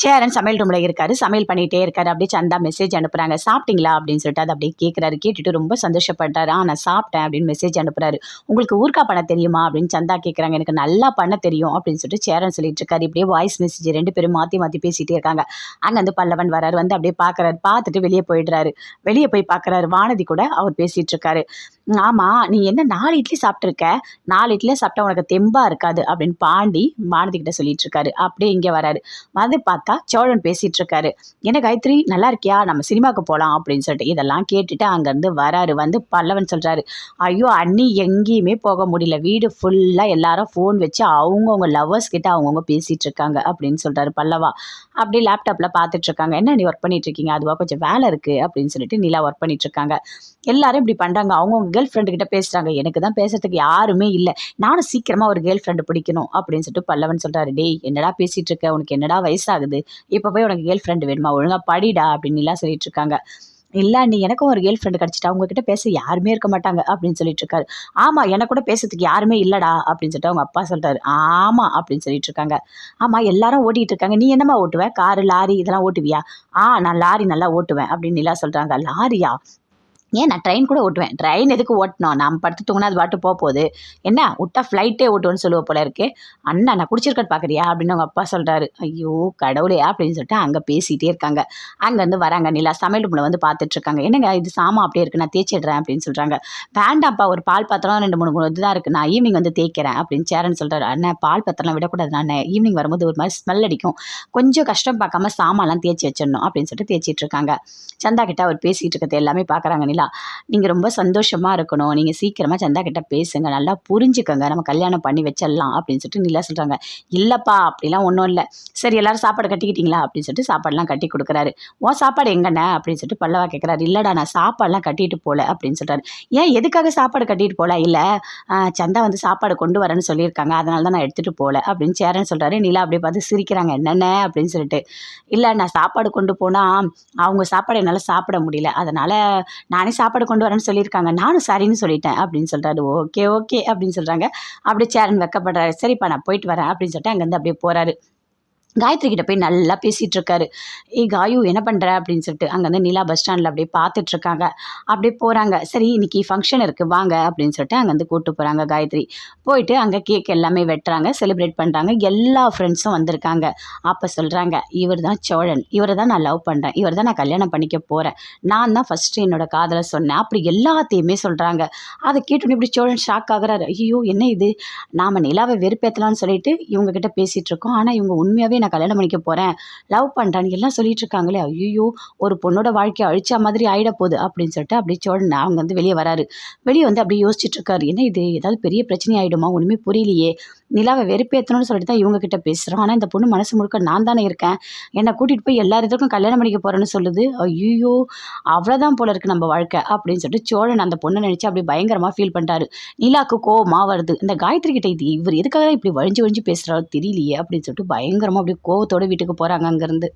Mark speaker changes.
Speaker 1: சேரன் சமையல் ரூமில் இருக்காரு. சமையல் பண்ணிகிட்டே இருக்காரு. அப்படியே சந்தா மெசேஜ் அனுப்புகிறாங்க சாப்பிட்டீங்களா? அப்படின்னு சொல்லிட்டு அதை அப்படியே கேட்குறாரு கேட்டுட்டு ரொம்ப சந்தோஷப்பட்டாரு. ஆ நான் சாப்பிட்டேன் அப்படின்னு மெசேஜ் அனுப்புகிறாரு உங்களுக்கு ஊர்க்கா பண்ண தெரியுமா? அப்படின்னு சந்தா கேட்குறாங்க எனக்கு நல்லா பண்ண தெரியும் அப்படின்னு சொல்லிட்டு சேரன் சொல்லிட்டு இருக்காரு. இப்படியே வாய்ஸ் மெசேஜ் ரெண்டு பேரும் மாற்றி மாற்றி பேசிகிட்டே இருக்காங்க. அங்கே வந்து பல்லவன் வராரு. வந்து அப்படியே பார்க்குறாரு பார்த்துட்டு வெளியே போயிடுறாரு. வெளியே போய் பார்க்குறாரு வானதி கூட அவர் பேசிகிட்டு இருக்காரு. ஆமாம் நீ என்ன நாலு இட்லி சாப்பிட்ருக்க நாலு இட்லியே சாப்பிட்டா உனக்கு தெம்பாக இருக்காது அப்படின்னு பாண்டி வானதி சொல்லிட்டு இருக்காரு அப்படியே இங்கே வராரு. வந்து பார்த்தா சோழன் பேசிகிட்டு இருக்காரு என்ன காயத்ரி நல்லா இருக்கியா? நம்ம சினிமாவுக்கு போகலாம் அப்படின்னு சொல்லிட்டு இதெல்லாம் கேட்டுட்டு அங்கேருந்து வராரு. வந்து பல்லவன் சொல்கிறாரு ஐயோ அண்ணி எங்கேயுமே போக முடியல. வீடு ஃபுல்லாக எல்லாரும் ஃபோன் வச்சு அவங்கவுங்க லவ்வர்ஸ் கிட்ட அவங்கவுங்க பேசிகிட்டு இருக்காங்க அப்படின்னு சொல்கிறாரு பல்லவா. அப்படியே லேப்டாப்பில் பார்த்துட்ருக்காங்க என்ன நீ ஒர்க் பண்ணிட்டு இருக்கீங்க அதுவாக கொஞ்சம் வேலை இருக்குது அப்படின்னு சொல்லிட்டு நிலா ஒர்க் பண்ணிட்டு இருக்காங்க எல்லாரும் இப்படி பண்ணுறாங்க அவங்கவுங்க கேர்ள் ஃப்ரெண்டு கிட்ட பேசுகிறாங்க எனக்கு தான் பேசுறதுக்கு யாருமே இல்லை. நானும் சீக்கிரமாக ஒரு கேர்ள் ஃப்ரெண்டு பிடிக்கணும் அப்படின்னு சொல்லிட்டு பல்லவன் சொல்கிறாரு டேய் என்னடா பேசிகிட்டு இருக்க? உனக்கு என்னடா வயசாகுது? இப்போ போய் உனக்கு கேர்ள் ஃப்ரெண்டு வேணுமா? ஒழுங்காக படிடா அப்படின்னு எல்லாம் சொல்லிட்டு இருக்காங்க. இல்லை நீ எனக்கும் ஒரு கேர்ள் ஃப்ரெண்டு கிடச்சிட்டா. உங்ககிட்ட பேச யாருமே இருக்க மாட்டாங்க அப்படின்னு சொல்லிட்டு இருக்காரு. ஆமாம் எனக்கு கூட பேசுறதுக்கு யாருமே இல்லைடா அப்படின்னு சொல்லிட்டு அவங்க அப்பா சொல்கிறாரு ஆமாம் அப்படின்னு சொல்லிட்டு இருக்காங்க. ஆமாம் எல்லாரும் ஓட்டிகிட்டு இருக்காங்க. நீ என்னம்மா ஓட்டுவேன் காரு லாரி இதெல்லாம் ஓட்டுவியா? ஆ நான் லாரி நல்லா ஓட்டுவேன் அப்படின்னு நிலா சொல்கிறாங்க லாரியா? ஏன் நான் ட்ரெயின் கூட ஓட்டுவேன்? ட்ரெயின் எதுக்கு ஓட்டணும்? நம்ம படுத்து தூங்கினா அது பாட்டு போக போகுது. என்ன? விட்டா ஃப்ளைட்டே ஓட்டுவோன்னு சொல்லுவ போல இருக்கு. அண்ணா நான் குடிச்சிருக்கேன் பார்க்குறியா? அப்படின்னு அவங்க அப்பா சொல்கிறாரு ஐயோ கடவுளே அப்படின்னு சொல்லிட்டு அங்கே பேசிகிட்டே இருக்காங்க. அங்கேருந்து வராங்க. நிலா சமையல் ரூமில் வந்து பார்த்துட்ருக்காங்க என்னங்க இது சாமா அப்படியே இருக்கு. நான் தேய்ச்சிடுறேன் அப்படின்னு சொல்கிறாங்க வேண்டாம்ப்பா ஒரு பால் பாத்திரம் ரெண்டு மூணு மூணு இதுதான் இருக்குது நான் ஈவினிங் வந்து தேய்க்கிறேன் அப்படின்னு சேரன் சொல்கிறாரு அண்ணா பால் பாத்திரம்லாம் விடக்கூடாது நான் ஈவினிங் வரும்போது ஒரு மாதிரி ஸ்மெல் அடிக்கும். கொஞ்சம் கஷ்டம் பார்க்காம சாமான்லாம் தேய்ச்சி வச்சிடணும் அப்படின்னு சொல்லிட்டு தேய்ச்சிட்டு இருக்காங்க. சந்தா கிட்ட அவர் பேசிகிட்டு இருக்கிறது எல்லாமே பார்க்குறாங்க. நிலா நீங்கள் ரொம்ப சந்தோஷமாக இருக்கணும். நீங்கள் சீக்கிரமாக சந்தா கிட்ட பேசுங்க. நல்லா புரிஞ்சுக்கோங்க. நம்ம கல்யாணம் பண்ணி வச்சிடலாம் அப்படின்னு சொல்லிட்டு நிலா சொல்கிறாங்க இல்லைப்பா அப்படிலாம் ஒன்றும் இல்லை. சரி எல்லாரும் சாப்பாடு கட்டிக்கிட்டீங்களா? அப்படின்னு சொல்லிட்டு சாப்பாடுலாம் கட்டி கொடுக்குறாரு. ஓ சாப்பாடு எங்கண்ணே? அப்படின்னு சொல்லிட்டு பல்லவா கேட்குறாரு இல்லைடா நான் சாப்பாடுலாம் கட்டிட்டு போகல அப்படின்னு சொல்கிறாரு ஏன் எதுக்காக சாப்பாடு கட்டிட்டு போகல இல்லை சந்தா வந்து சாப்பாடு கொண்டு வரேன்னு சொல்லியிருக்காங்க. அதனால தான் நான் எடுத்துகிட்டு போகல அப்படின்னு சேரன்னு சொல்கிறாரு நிலா அப்படியே பார்த்து சிரிக்கிறாங்க. என்னென்ன அப்படின்னு சொல்லிட்டு. இல்லை நான் சாப்பாடு கொண்டு போனால் அவங்க சாப்பாடு என்னால் சாப்பிட முடியல. அதனால் நானே சாப்பாடு கொண்டு வரேன்னு சொல்லியிருக்காங்க. நானும் சரின்னு சொல்லிட்டேன் அப்படின்னு சொல்கிறாரு ஓகே ஓகே அப்படின்னு சொல்கிறாங்க அப்படியே சேரன் வைக்கப்படுறாரு. சரிப்பா நான் போயிட்டு வரேன் அப்படின்னு சொல்லிட்டு அங்கேருந்து அப்படியே போகிறாரு காயத்ரி கிட்ட போய் நல்லா பேசிகிட்டு இருக்காரு ஏய் காயு என்ன பண்ணுற அப்படின்னு சொல்லிட்டு அங்கேருந்து நிலா பஸ் ஸ்டாண்டில் அப்படியே பார்த்துட்டு இருக்காங்க அப்படியே போகிறாங்க சரி இன்னைக்கு ஃபங்க்ஷன் இருக்குது வாங்க. அப்படின்னு சொல்லிட்டு அங்கேருந்து கூப்பிட்டு போகிறாங்க காயத்ரி. போயிட்டு அங்கே கேக் எல்லாமே வெட்டுறாங்க செலிப்ரேட் பண்ணுறாங்க எல்லா ஃப்ரெண்ட்ஸும் வந்திருக்காங்க. அப்போ சொல்கிறாங்க இவர் தான் சோழன். இவரை தான் நான் லவ் பண்ணுறேன் இவர் தான் நான் கல்யாணம் பண்ணிக்க போகிறேன் நான் தான் ஃபஸ்ட்டு என்னோட காதலை சொன்னேன். அப்படி எல்லாத்தையுமே சொல்கிறாங்க அதை கேட்டோன்னே இப்படி சோழன் ஷாக் ஆகிறாரு. ஐயோ என்ன இது? நாம் நிலாவை வெறுப்பேற்றலாம்னு சொல்லிட்டு இவங்க கிட்ட பேசிகிட்டு இருக்கோம் ஆனால் இவங்க உண்மையாகவே நான் கல்யாணம் பண்ணிக்க போகிறேன் லவ் பண்ணுறேன்னு எல்லாம் சொல்லிட்டு இருக்காங்களே ஐயோ ஒரு பொண்ணோட வாழ்க்கையை அழிச்சா மாதிரி ஆகிட போகுது அப்படின்னு சொல்லிட்டு அப்படியே சோழன் அவங்க வந்து வெளியே வராரு. வெளியே வந்து அப்படியே யோசிச்சுட்டு இருக்காரு என்ன இது ஏதாவது பெரிய பிரச்சனை ஆகிடுமா ஒன்றுமே புரியலையே. நிலாவை வெறுப்பேற்றணும்னு சொல்லிட்டு தான் இவங்க கிட்ட பேசுகிறோம் ஆனால் இந்த பொண்ணு மனசு முழுக்க நான் தானே இருக்கேன். என்னை கூட்டிகிட்டு போய் எல்லா இடத்துக்கும் கல்யாணம் பண்ணிக்க போகிறேன்னு சொல்லுது. ஐயோ அவ்வளோதான் போல இருக்குது நம்ம வாழ்க்கை அப்படின்னு சொல்லிட்டு சோழன் அந்த பொண்ணை நினச்சி அப்படி பயங்கரமாக ஃபீல் பண்ணிட்டாரு. நிலாக்கு கோவமாக வருது. இந்த காயத்ரி கிட்ட இது இவர் எதுக்காக தான் இப்படி வழிஞ்சு வழிஞ்சு பேசுகிறாரோ தெரியலையே அப்படின்னு சொல்லிட்டு பயங்கரமாக அப்படி கோவத்தோடு வீட்டுக்கு போகிறாங்க அங்கேருந்து.